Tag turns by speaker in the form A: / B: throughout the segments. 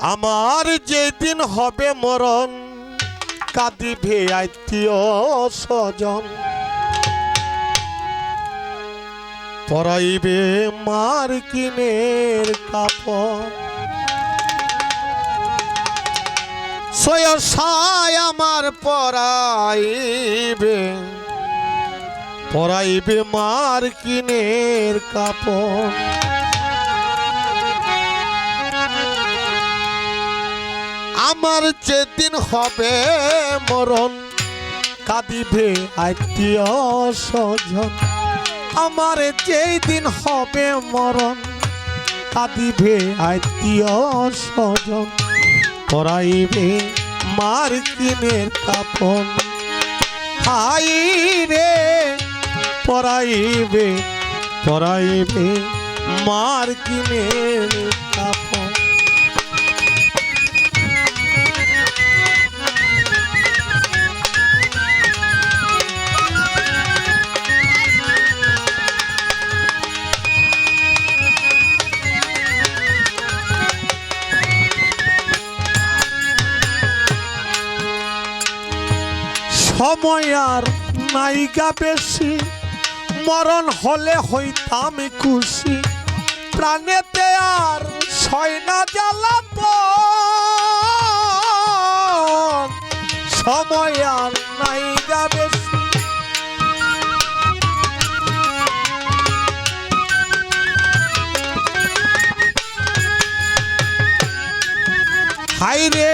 A: আমার যেদিন হবে মরণ, কাঁদিবে আত্মীয় স্বজন। পরাইবে মার কিনের কাপড়। আমার পরাইবে পরাইবে মার কিনের কাপড়। আমার যেদিন হবে মরণ, কাঁদিবে আত্মীয় স্বজন। আমার যেই দিন হবে মরণ, কাঁদিবে আত্মীয় স্বজন। পরাইবে মার কিনের কাপন। হাই রে, পরাইবে পরাইবে মার কিনের কাপন। সময় আর নাইগা বেশি। মরণ হলে হইতাম খুশি। প্রাণেতে আর সয়না জ্বালাত সময় আর নাইগা বেশি। হাইরে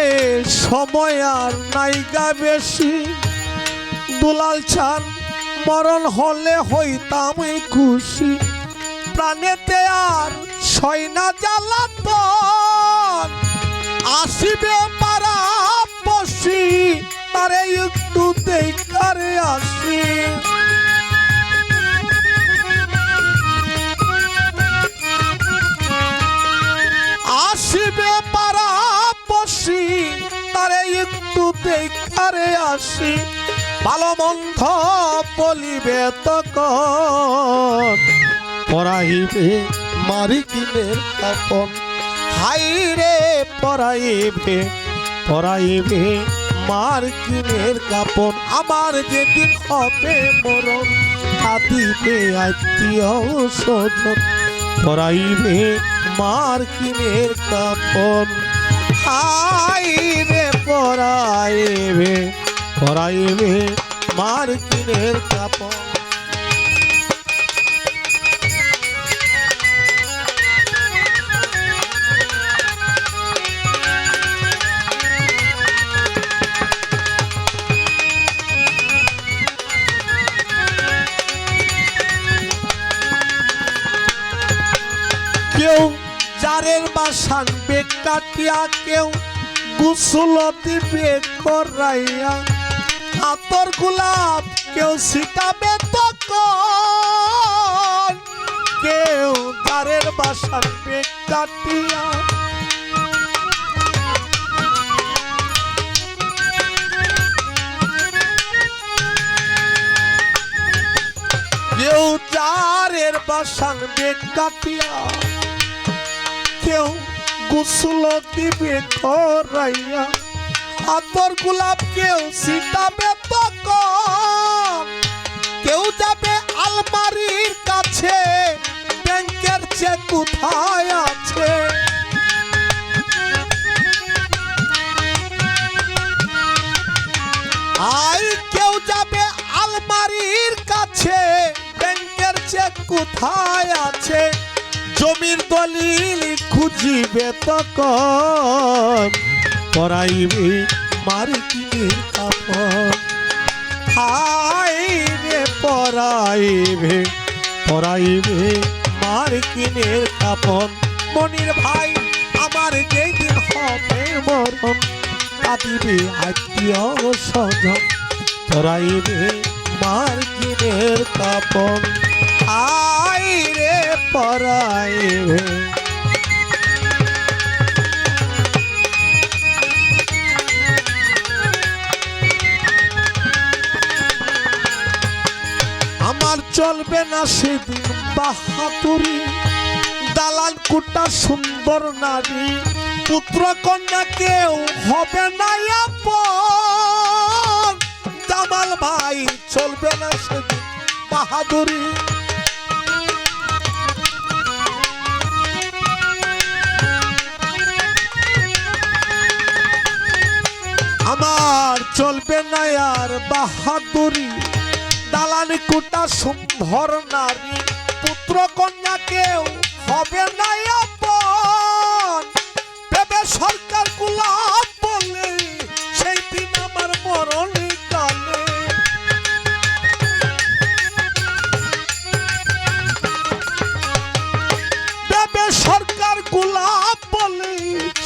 A: সময় আর নাইগা বেশি। দুলাল ছান, মরণ হলে হইতাম খুশি। প্রাণেতে আর সয়না জ্বালাত আসিবে পারা বসি, তারে একটু দেখারে আসি। আসিবে পারা বসি, তারে একটু দেখারে আসি। ভালো মন্দ বলিবে তখন। পড়াইবে মারি কিনের কাপন হাই রে পড়াইবে পড়াইবে মার কিনের কাপন। আমার যেদিন হবে মরণ, কাঁদিবে আত্মীয় স্বজন। পড়াইবে মার কিনের কাপন। হাই রে পড়াইবে পরাইবে মার কিনের কাপড় কেউ কেউ গুসল দিবে করাইয়া আতর গোলাপ কেউ সিটাবে তখন। কেউ তারের বাসার কাটিয়া কেউ চারের বাসান বেগ কাটিয়া কেউ গুসল দিবে করাইয়া আতর গোলাপ কেউ সিটাবে তখন। কেউ যাবে আলমারির কাছে, ব্যাংকের চেক কোথায় আছে? আই, কেউ যাবে আলমারির কাছে, ব্যাংকের চেক কোথায় আছে? জমির দলিল খুঁজিবে তখন। পরাইবে মার্কিনের কাপড়। হাই রে পরাইবে পরাইবে মার্কিনের কাপড়। মনির ভাই, আমার যেই দিন হবে মরণ, কাঁদিবে আত্মীয় স্বজন। পরাইবে মার্কিনের কাপড়। আই রে পরাইবে। আমার চলবে না সেদিন বাহাতুরি দালান কুটা সুন্দর নারী, পুত্র কন্যা কেউ হবে না জামাল ভাই, চলবে না সেদিন বাহাদুরি। আমার চলবে না আর বাহাদুরি। দালানি কুটা সুন্দর নারী, পুত্র কন্যা কেউ হবে না আপন। ভেবে সরকার গোলাপ বলে, সেই দিন আমার মরণে সরকার গোলাপ বলে,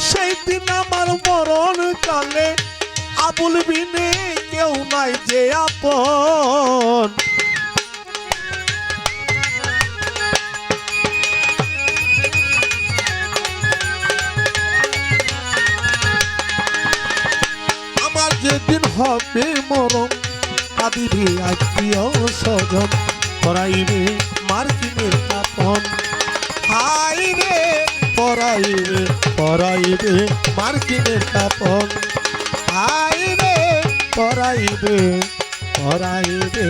A: সেই দিন আমার মরণ কালে। আবুল বিনে কেউ নাই যে আপন। আমার যেদিন হবে মরণ, কাঁদিবে আত্মীয় স্বজন করাইবে মার্কিনের কাপন হাই রে পরাইবে পরাইবে মার্কিনের কাপন পরাইবে পরাইবে।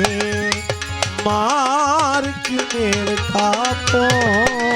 A: মার্কিনের কাপন